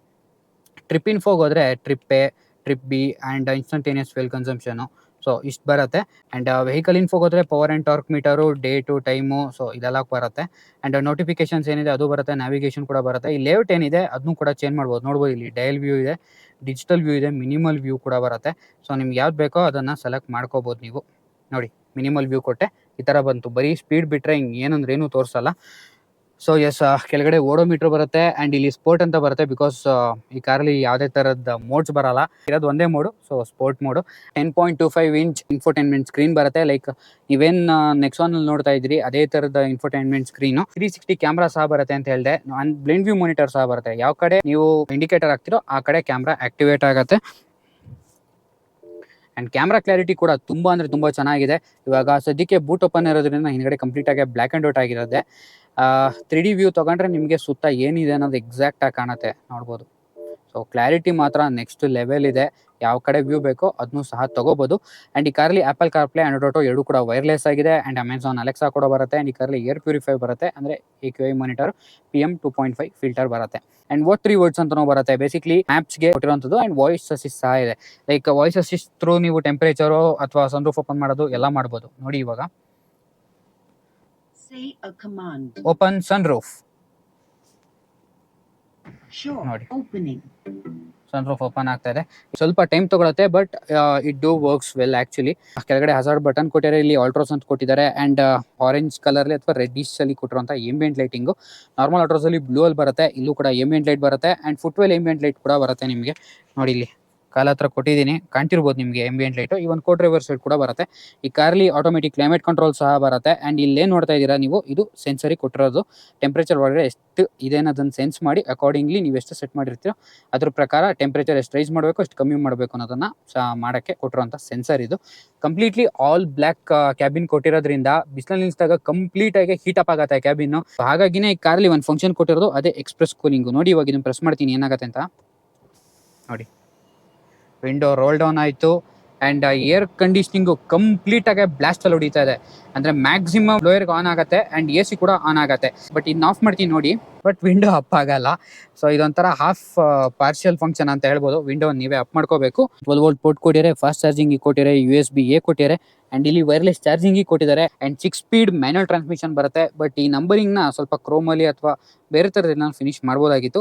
ಟ್ರಿಪ್ ಇನ್ಫೋಗೆ ಹೋದರೆ trip A trip B and instantaneous fuel consumption so ಇಷ್ಟು ಬರುತ್ತೆ. ಆ್ಯಂಡ್ ವೆಹಿಕಲ್ ಇನ್ಫೋಗೆ ಹೋದರೆ power and torque meter date time so ಇದೆಲ್ಲ ಬರುತ್ತೆ. ಆ್ಯಂಡ್ ನೋಟಿಫಿಕೇಶನ್ಸ್ ಏನಿದೆ ಅದು ಬರುತ್ತೆ ನ್ಯಾವಿಗೇಷನ್ ಕೂಡ ಬರುತ್ತೆ. ಈ ಲೇಔಟ್ ಏನಿದೆ ಅದನ್ನು ಕೂಡ ಚೇಂಜ್ ಮಾಡ್ಬೋದು. ನೋಡ್ಬೋದು ಇಲ್ಲಿ ಡಯಲ್ ವ್ಯೂ ಇದೆ ಡಿಜಿಟಲ್ ವ್ಯೂ ಇದೆ ಮಿನಿಮಲ್ ವ್ಯೂ ಕೂಡ ಬರುತ್ತೆ. ಸೊ ನಿಮ್ಗೆ ಯಾವ್ದು ಬೇಕೋ ಅದನ್ನು ಸೆಲೆಕ್ಟ್ ಮಾಡ್ಕೋಬೋದು ನೀವು. ನೋಡಿ ಮಿನಿಮಲ್ ವ್ಯೂ ಕೊಟ್ಟೆ. ಈ ಥರ ಬಂತು. ಬರೀ ಸ್ಪೀಡ್ ಬಿಟ್ಟರೆ ಹಿಂಗೆ ಏನಂದ್ರೆ ಏನೂ ತೋರಿಸಲ್ಲ. ಸೊ ಎಸ್ ಕೆಳಗಡೆ ಓಡೋಮೀಟರ್ ಬರುತ್ತೆ ಆ್ಯಂಡ್ ಇಲ್ಲಿ ಸ್ಪೋರ್ಟ್ ಅಂತ ಬರುತ್ತೆ ಬಿಕಾಸ್ ಈ ಕಾರಲ್ಲಿ ಯಾವುದೇ ಥರದ ಮೋಡ್ಸ್ ಬರಲ್ಲ. ಇರೋದು ಒಂದೇ mode so sport mode ten point two five inch infotainment screen ಬರುತ್ತೆ. ಲೈಕ್ ನೀವೇನು ಒನ್ ನೋಡ್ತಾ ಇದ್ರಿ ಅದೇ ಥರದ infotainment screen three sixty camera ಸಹ ಬರುತ್ತೆ ಅಂತ ಹೇಳಿದೆ. ಅಂಡ್ ಬ್ಲೆಂಡ್ ವ್ಯೂ ಮಾನಿಟರ್ ಸಹ ಬರುತ್ತೆ. ಯಾವ ಕಡೆ ನೀವು ಇಂಡಿಕೇಟರ್ ಹಾಕ್ತಿರೋ, ಆ ಕಡೆ ಕ್ಯಾಮ್ರಾ ಆಕ್ಟಿವೇಟ್ ಆಗುತ್ತೆ. ಅಂಡ್ ಕ್ಯಾಮ್ರಾ ಕ್ಲಾರಿಟಿ ಕೂಡ ತುಂಬ ಅಂದರೆ ತುಂಬ ಚೆನ್ನಾಗಿದೆ. ಇವಾಗ ಸದ್ಯಕ್ಕೆ ಬೂಟ್ ಓಪನ್ ಇರೋದ್ರಿಂದ ಹಿಂದ್ಗಡೆ ಕಂಪ್ಲೀಟ್ ಆಗಿ ಬ್ಲ್ಯಾಕ್ ಆ್ಯಂಡ್ ಔಟ್ ಆಗಿರುತ್ತೆ ತ್ರೀ ಡಿ ವ್ಯೂ ತಗೊಂಡ್ರೆ ನಿಮಗೆ ಸುತ್ತ ಏನಿದೆ ಅನ್ನೋದು ಎಕ್ಸಾಕ್ಟಾಗಿ ಕಾಣುತ್ತೆ, ನೋಡ್ಬೋದು. ಸೊ ಕ್ಲಾರಿಟಿ ಮಾತ್ರ ನೆಕ್ಸ್ಟ್ ಲೆವೆಲ್ ಇದೆ. ಯಾವ ಕಡೆ ವ್ಯೂ ಬೇಕೋ ಅದನ್ನು ಸಹ ತಗೋಬೋದು. ಆ್ಯಂಡ್ ಈ ಕಾರಲ್ಲಿ ಆ್ಯಪಲ್ ಕಾರ್ಪ್ಲೇ ಆ್ಯಂಡ್ ಆಟೋ ಎರಡು ಕೂಡ ವೈರ್ಲೆಸ್ ಆಗಿದೆ ಆ್ಯಂಡ್ ಅಮೆಝಾನ್ ಅಲೆಕ್ಸಾ ಕೂಡ ಬರುತ್ತೆ ಆ್ಯಂಡ್ ಈ ಕಾರಲ್ಲಿ ಏರ್ ಪ್ಯೂರಿಫೈ ಬರುತ್ತೆ ಅಂದರೆ A Q I monitor P M two point five filter ಬರುತ್ತೆ. ಆ್ಯಂಡ್ ವೋಟ್ ತ್ರೀ ವರ್ಡ್ಸ್ ಅಂತಲೂ ಬರುತ್ತೆ. ಬೇಸಿಕ್ಲಿ ಆ್ಯಪ್ಸ್ಗೆ ಕೊಟ್ಟಿರೋಂಥದ್ದು ಆ್ಯಂಡ್ ವಾಯ್ಸ್ ಅಸಿಸ್ಟ್ ಸಹ ಇದೆ. ಲೈಕ್ ವಾಯ್ಸ್ ಅಸಿಸ್ಟ್ ಥ್ರೂ ನೀವು ಟೆಂಪ್ರೇಚರು ಅಥವಾ ಸನ್ರೂಫ್ ಓಪನ್ ಮಾಡೋದು ಎಲ್ಲ ಮಾಡ್ಬೋದು. ನೋಡಿ ಇವಾಗ.
Say a command.
Open sunroof.
Sure.
ನೋಡಿ
Opening.
ಸನ್ರೂಫ್ ಓಪನ್ ಆಗ್ತಾ ಇದೆ ಸ್ವಲ್ಪ ಟೈಮ್ ತಗೊಳುತ್ತೆ but it do works well actually ಕೆಳಗಡೆ ಹಜಾರ್ಡ್ ಬಟನ್ ಕೊಟ್ಟಿದ್ದಾರೆ ಇಲ್ಲಿ ಆಲ್ಟ್ರೋಸ್ ಅಂತ ಕೊಟ್ಟಿದ್ದಾರೆ ಅಂಡ್ ಆರೆಂಜ್ ಕಲರ್ಲಿ ಅಥವಾ ರೆಡ್ಡಿಶ್ ಅಲ್ಲಿ ಕೊಟ್ಟಿರುವಂಥ ಎಂಬಿಯಂಟ್ ಲೈಟಿಂಗು ನಾರ್ಮಲ್ ಆಲ್ಟ್ರೋಸ್ ಅಲ್ಲಿ ಬ್ಲೂ ಅಲ್ಲಿ ಬರುತ್ತೆ ಇಲ್ಲೂ ಕೂಡ ಎಂಬಿಯಂಟ್ ಲೈಟ್ ಬರುತ್ತೆ ಅಂಡ್ ಫುಟ್ವೆಲ್ ಎಂಬಿಯಂಟ್ ಲೈಟ್ ಕೂಡ ಬರುತ್ತೆ ನಿಮಗೆ ನೋಡಿ ಇಲ್ಲಿ ಕಾಲ ಹತ್ರ ಕೊಟ್ಟಿದ್ದೀನಿ. ಕಾಣ್ತಿರ್ಬೋದು ನಿಮಗೆ ಎಂಬಿಯಂಟ್ ಲೈಟು ಈ ಒಂದು ಕೋಟ್ ಡ್ರೈವರ್ ಸೈಡ್ ಕೂಡ ಬರುತ್ತೆ. ಈ ಕಾರ್ಲಿ ಆಟೋಮೆಟಿಕ್ ಕ್ಲೈಮೇಟ್ ಕಂಟ್ರೋಲ್ ಸಹ ಬರುತ್ತೆ. ಆ್ಯಂಡ್ ಇಲ್ಲೇನು ನೋಡ್ತಾ ಇದ್ದೀರಾ ನೀವು? ಇದು ಸೆನ್ಸರಿ ಕೊಟ್ಟಿರೋದು. ಟೆಂಪ್ರೇಚರ್ ಒಳಗಡೆ ಎಷ್ಟು ಇದೆ ಅನ್ನೋದನ್ನು ಸೆನ್ಸ್ ಮಾಡಿ ಅಕಾರ್ಡಿಂಗ್ಲಿ ನೀವು ಎಷ್ಟು ಸೆಟ್ ಮಾಡಿರ್ತೀರೋ ಅದ್ರ ಪ್ರಕಾರ ಟೆಂಪ್ರೇಚರ್ ಎಷ್ಟು ರೈಸ್ ಮಾಡಬೇಕು, ಅಷ್ಟು ಕಮ್ಮಿ ಮಾಡಬೇಕು ಅನ್ನೋದನ್ನ ಸಹ ಮಾಡೋಕ್ಕೆ ಕೊಟ್ಟಿರೋಂಥ ಸೆನ್ಸರ್ ಇದು. ಕಂಪ್ಲೀಟ್ಲಿ ಆಲ್ ಬ್ಲ್ಯಾಕ್ ಕ್ಯಾಬಿನ್ ಕೊಟ್ಟಿರೋದ್ರಿಂದ ಬಿಸಿಲಲ್ಲಿ ನಿಲ್ಸಿದಾಗ ಕಂಪ್ಲೀಟ್ ಆಗಿ ಹೀಟ್ ಅಪ್ ಆಗುತ್ತೆ ಕ್ಯಾಬಿನ್ ಹಾಗಾಗಿನೇ ಈ ಕಾರಲ್ಲಿ ಒಂದು ಫಂಕ್ಷನ್ ಕೊಟ್ಟಿರೋದು, ಅದೇ ಎಕ್ಸ್ಪ್ರೆಸ್ ಕೂಲಿಂಗು ನೋಡಿ ಇವಾಗ ಇದನ್ನು ಪ್ರೆಸ್ ಮಾಡ್ತೀನಿ, ಏನಾಗುತ್ತೆ ಅಂತ. ನೋಡಿ. ವಿಂಡೋ ರೋಲ್ ಡೌನ್ ಆಯಿತು. ಆ್ಯಂಡ್ ಏರ್ ಕಂಡೀಷ್ನಿಂಗು ಕಂಪ್ಲೀಟಾಗಿ ಬ್ಲಾಸ್ಟಲ್ಲಿ ಹೊಡಿತಾ ಇದೆ. ಅಂದರೆ ಮ್ಯಾಕ್ಸಿಮಮ್ ಲೋಯರ್ಗೆ ಆನ್ ಆಗುತ್ತೆ ಆ್ಯಂಡ್ ಎ ಸಿ ಕೂಡ ಆನ್ ಆಗುತ್ತೆ. ಬಟ್ ಇನ್ನು ಆಫ್ ಮಾಡ್ತೀನಿ ನೋಡಿ. ಬಟ್ ವಿಂಡೋ ಅಪ್ ಆಗಲ್ಲ. ಸೊ ಇದೊಂಥರ ಹಾಫ್ ಪಾರ್ಷಿಯಲ್ ಫಂಕ್ಷನ್ ಅಂತ ಹೇಳ್ಬೋದು. ವಿಂಡೋ ನೀವೇ ಅಪ್ ಮಾಡ್ಕೋಬೇಕು. ಟ್ವೆಲ್ ವೋಲ್ಟ್ ಪೋರ್ಟ್ ಕೊಟ್ಟಿದ್ದಾರೆ ಫಾಸ್ಟ್ ಚಾರ್ಜಿಂಗಿಗೆ ಕೊಟ್ಟಿದ್ದಾರೆ ಯು ಎಸ್ ಬಿ ಎ ಕೊಟ್ಟಿದ್ದಾರೆ ಆ್ಯಂಡ್ ಇಲ್ಲಿ ವೈರ್ಲೆಸ್ ಚಾರ್ಜಿಂಗಿಗೆ ಕೊಟ್ಟಿದ್ದಾರೆ. And six speed manual transmission ಬರುತ್ತೆ. ಬಟ್ ಈ ನಂಬರಿಂಗ್ನ ಸ್ವಲ್ಪ ಕ್ರೋಮಲ್ಲಿ ಅಥವಾ ಬೇರೆ ಥರದ ನಾನು ಫಿನಿಶ್ ಮಾಡ್ಬೋದಾಗಿತ್ತು.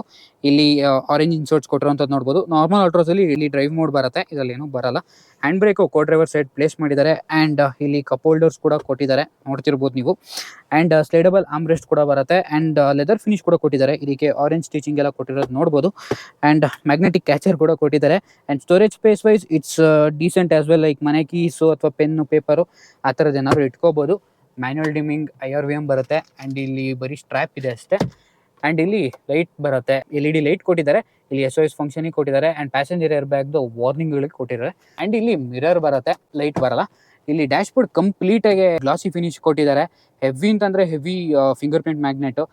ಇಲ್ಲಿ ಆರೆಂಜ್ ಇನ್ಸೋರ್ಟ್ಸ್ ಕೊಟ್ಟಿರೋಂಥದ್ದು ನೋಡ್ಬೋದು. ನಾರ್ಮಲ್ ಆಲ್ಟ್ರೋಸಲ್ಲಿ ಇಲ್ಲಿ ಡ್ರೈವ್ ಮೋಡ್ ಬರುತ್ತೆ. ಇದರಲ್ಲಿ ಏನೂ ಬರಲ್ಲ. Hand brake co driver side place ಮಾಡಿದ್ದಾರೆ. ಆ್ಯಂಡ್ ಇಲ್ಲಿ ಕಪ್ ಹೋಲ್ಡರ್ಸ್ ಕೂಡ ಕೊಟ್ಟಿದ್ದಾರೆ. ನೋಡ್ತಿರ್ಬೋದು ನೀವು. ಆ್ಯಂಡ್ ಸ್ಲೈಡಬಲ್ ಆಮ್ರೆಸ್ಟ್ ಕೂಡ ಬರುತ್ತೆ. ಆ್ಯಂಡ್ ಲೆದರ್ ಫಿನಿಶ್ ಕೂಡ ಕೊಟ್ಟಿದ್ದಾರೆ. ಇದಕ್ಕೆ ಆರೆಂಜ್ ಸ್ಟಿಚಿಂಗ್ ಎಲ್ಲ ಕೊಟ್ಟಿರೋದು ನೋಡ್ಬೋದು. ಆ್ಯಂಡ್ ಮ್ಯಾಗ್ನೆಟಿಕ್ ಕ್ಯಾಚರ್ ಕೂಡ ಕೊಟ್ಟಿದ್ದಾರೆ. And storage space wise it's decent as well like ಮನೆ ಕೀಸು ಅಥವಾ ಪೆನ್ನು ಪೇಪರು ಆ ಥರದ್ದು ಏನಾದ್ರು ಇಟ್ಕೋಬೋದು. Manual dimming I R V M ಬರುತ್ತೆ. ಆ್ಯಂಡ್ ಇಲ್ಲಿ ಬರೀ ಸ್ಟ್ರ್ಯಾಪ್ ಇದೆ ಅಷ್ಟೇ. ಆ್ಯಂಡ್ ಇಲ್ಲಿ ಲೈಟ್ ಬರುತ್ತೆ. ಎಲ್ ಇ ಡಿ ಲೈಟ್ ಕೊಟ್ಟಿದ್ದಾರೆ. ಇಲ್ಲಿ ಎಸ್ ಒ ಎಸ್ ಫಂಕ್ಷನಿಗೆ ಕೊಟ್ಟಿದ್ದಾರೆ. ಆ್ಯಂಡ್ ಪ್ಯಾಸೆಂಜರ್ ಏರ್ ಬ್ಯಾಗ್ದು ವಾರ್ನಿಂಗ್ಗಳಿಗೆ ಕೊಟ್ಟಿದ್ದಾರೆ. ಆ್ಯಂಡ್ ಇಲ್ಲಿ ಮಿರರ್ ಬರುತ್ತೆ. ಲೈಟ್ ಬರಲ್ಲ. ಇಲ್ಲಿ ಡ್ಯಾಶ್ ಬೋರ್ಡ್ ಕಂಪ್ಲೀಟಾಗಿ ಗ್ಲಾಸಿ ಫಿನಿಶ್ ಕೊಟ್ಟಿದ್ದಾರೆ. ಹೆವಿ ಅಂತಂದರೆ ಹೆವಿ ಫಿಂಗರ್ ಪ್ರಿಂಟ್ ಮ್ಯಾಗ್ನೆಟು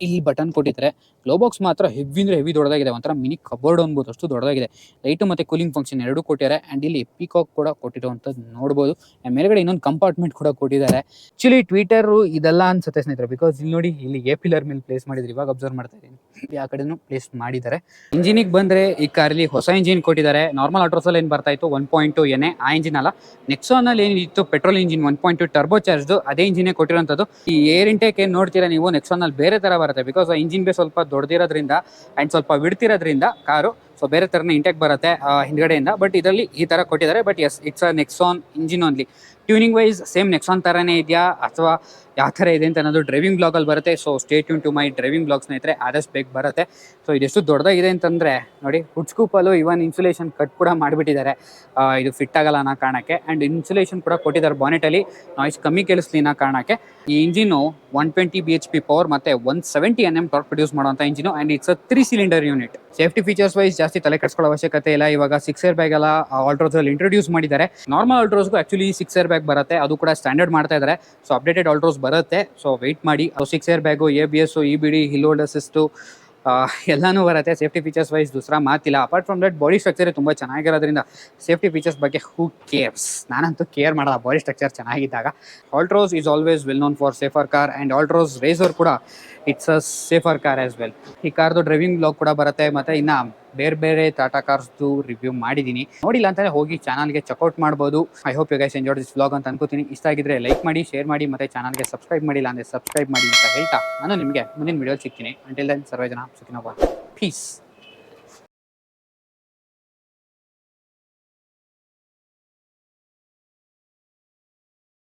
ಇಲ್ಲಿ ಬಟನ್ ಕೊಟ್ಟಿದ್ದಾರೆ ಗ್ಲೋ ಬಾಕ್ಸ್ ಮಾತ್ರ ಹೆವಿ ಅಂದರೆ ಹೆವಿ ದೊಡ್ಡದಾಗಿದೆ. ಒಂಥರ ಮಿನಿ ಕಬೋರ್ಡ್ ಅನ್ಬೋದು, ಅಷ್ಟು ದೊಡ್ಡದಾಗಿದೆ. ಲೈಟು ಮತ್ತು ಕೂಲಿಂಗ್ ಫಂಕ್ಷನ್ ಎರಡೂ ಕೊಟ್ಟಿದ್ದಾರೆ. ಆ್ಯಂಡ್ ಇಲ್ಲಿ ಪೀಕಾಕ್ ಕೂಡ ಕೊಟ್ಟಿರುವಂಥದ್ದು ನೋಡ್ಬೋದು. ಮೇಲ್ಗಡೆ ಇನ್ನೊಂದು ಕಂಪಾರ್ಟ್ಮೆಂಟ್ ಕೂಡ ಕೊಟ್ಟಿದ್ದಾರೆ. ಆಕ್ಚುಲಿ ಟ್ವಿಟರು ಇದೆಲ್ಲ ಅನ್ಸುತ್ತೆ ಸ್ನೇಹಿತರೆ ಬಿಕಾಸ್ ಇಲ್ಲಿ ನೋಡಿ, ಇಲ್ಲಿ ಎ ಪಿಲ್ಲರ್ ಮೇಲೆ ಪ್ಲೇಸ್ ಮಾಡಿದ್ರು. ಇವಾಗ ಅಬ್ಸರ್ವ್ ಮಾಡ್ತಾ ಇದ್ದೀನಿ. ಆ ಕಡೆನೂ ಪ್ಲೇಸ್ ಮಾಡಿದ್ದಾರೆ. ಇಂಜಿನಿಗೆ ಬಂದರೆ ಈ ಕಾರಲ್ಲಿ ಹೊಸ ಇಂಜಿನ್ ಕೊಟ್ಟಿದ್ದಾರೆ. ನಾರ್ಮಲ್ ಆಟ್ರೋಸಲ್ಲಿ ಏನು ಬರ್ತಾ ಇತ್ತು? ಒನ್ ಪಾಯಿಂಟ್ ಆ ಇಂಜಿನ್ ಅಲ್ಲ. ನೆಕ್ಸಾನಲ್ಲಿ ಏನಿತ್ತು? Petrol engine one point two turbo ಚಾರ್ಜ್ದು ಅದೇ ಇಂಜಿನೇ ಕೊಟ್ಟಿರೋಂಥದ್ದು ಈ ಏರ್ ಇಂಟೇಕ್ ಏನು ನೋಡ್ತೀರಾ ನೀವು? ನೆಕ್ಸಾನಲ್ಲಿ ಬೇರೆ ಥರ ಬರುತ್ತೆ. ಬಿಕಾಸ್ ಆ ಇಂಜಿನ್ ಬೇ ಸ್ವಲ್ಪ ದೊಡ್ಡದಿರೋದ್ರಿಂದ ಆ್ಯಂಡ್ ಸ್ವಲ್ಪ ಬಿಡ್ತಿರೋದ್ರಿಂದ ಕಾರು ಸೊ ಬೇರೆ ಥರನೇ ಇಂಟೆಕ್ ಬರುತ್ತೆ ಹಿಂದ್ಗಡೆಯಿಂದ. ಬಟ್ ಇದರಲ್ಲಿ ಈ ಥರ ಕೊಟ್ಟಿದ್ದಾರೆ. But yes it's a Nexon engine only tuning wise same Nexon ಥರನೇ ಇದೆಯಾ? ಅಥವಾ ಯಾವ ಥರ ಇದೆ ಅಂತ ಅನ್ನೋದು ಡ್ರೈವಿಂಗ್ ಬ್ಲಾಗಲ್ಲಿ ಬರುತ್ತೆ. So stay tune to my driving blog ಸ್ನೇಹಿತರೆ. ಆದಷ್ಟು ಬೇಗ ಬರುತ್ತೆ. ಸೊ ಇದೆಷ್ಟು ದೊಡ್ಡದಾಗಿದೆ ಅಂತಂದರೆ, ನೋಡಿ ಹುಡ್ ಸ್ಕೂಪಲ್ಲೂ ಇವನ್ ಇನ್ಸುಲೇಷನ್ ಕಟ್ ಕೂಡ ಮಾಡಿಬಿಟ್ಟಿದ್ದಾರೆ. ಇದು ಫಿಟ್ ಆಗಲ್ಲ ಅನ್ನೋ ಕಾರಣಕ್ಕೆ. ಆ್ಯಂಡ್ ಇನ್ಸುಲೇಷನ್ ಕೂಡ ಕೊಟ್ಟಿದ್ದಾರೆ ಬಾನೆಟಲ್ಲಿ ನಾಯ್ಸ್ ಕಮ್ಮಿ ಕೇಳಿಸ್ಲಿ ಅನ್ನೋ ಕಾರಣಕ್ಕೆ. ಈ engine one twenty B H P power ಮತ್ತು one seventy N M torque produce ಮಾಡುವಂಥ engine and it's a three cylinder unit safety features wise ಜಾಸ್ತಿ ತಲೆ ಕೆಡಿಸ್ಕೊಳ್ಳೋ ಅವಶ್ಯಕತೆ ಇಲ್ಲ. ಇವಾಗ ಸಿಕ್ಸ್ ಏರ್ ಬ್ಯಾಗ್ ಎಲ್ಲ ಆಲ್ಟ್ರೋಸಲ್ಲಿ ಇಂಟ್ರೊಡ್ಯೂಸ್ ಮಾಡಿದ್ದಾರೆ. ನಾರ್ಮಲ್ ಆಲ್ಟ್ರೋಸ್ಗೂ ಆಕ್ಚುಲಿ ಸಿಕ್ಸ್ ಏರ್ ಬ್ಯಾಗ್ ಬರುತ್ತೆ. ಅದು ಕೂಡ ಸ್ಟ್ಯಾಂಡರ್ಡ್ ಮಾಡ್ತಾ ಇದ್ದಾರೆ. ಸೊ ಅಪ್ಡೇಟೆಡ್ ಆಲ್ಟ್ರೋಸ್ ಬರುತ್ತೆ. ಸೊ ವೆಯ್ಟ್ ಮಾಡಿ. Six air bag A B S E B D hill hold assist ಎಲ್ಲಾನು ಬರುತ್ತೆ. ಸೇಫ್ಟಿ ಫೀಚರ್ಸ್ ವೈಸ್ ದೂಸರಾ ಮಾತಿಲ್ಲ. Apart from that body structure ತುಂಬ ಚೆನ್ನಾಗಿರೋದ್ರಿಂದ ಸೇಫ್ಟಿ ಫೀಚರ್ಸ್ ಬಗ್ಗೆ ಹೂ ಕೇರ್ಸ್ ನಾನಂತೂ ಕೇರ್ ಮಾಡೋಲ್ಲ. Body structure ಚೆನ್ನಾಗಿದ್ದಾಗ. Altroz is always well known for safer car and Altroz racer ಕೂಡ it's a safer car as well ಈ ಕಾರ್ದು ಡ್ರೈವಿಂಗ್ ಬ್ಲಾಗ್ ಕೂಡ ಬರುತ್ತೆ. ಮತ್ತು ಇನ್ನು ಬೇರೆ ಬೇರೆ ಟಾಟಾ ಕಾರ್ಸ್ದು ರಿವ್ಯೂ ಮಾಡಿದ್ದೀನಿ ನೋಡಿಲ್ಲ ಅಂತಲೇ ಹೋಗಿ ಚಾನಲ್ಗೆ ಚೆಕ್ಔಟ್ ಮಾಡ್ಬೋದು. I hope you guys enjoy this vlog ಅಂತ ಅನ್ಕೋತೀನಿ. ಇಷ್ಟ ಆಗಿದ್ರೆ ಲೈಕ್ ಮಾಡಿ ಶೇರ್ ಮಾಡಿ ಮತ್ತೆ ಚಾನಲ್ಗೆ ಸಬ್ಸ್ಕ್ರೈಬ್ ಮಾಡಿಲ್ಲ ಅಂದರೆ ಸಬ್ಸ್ಕ್ರೈಬ್ ಮಾಡಿ ಅಂತ ಹೇಳ್ತಾ. ನಾನು ನಿಮಗೆ ಮುಂದಿನ ವಿಡಿಯೋ ಸಿಗ್ತೀನಿ. ಅಂಟಿಲ್ ದೆನ್ ಸರ್ವೇ ಜನ ಸುಖಿನೋ ಪೀಸ್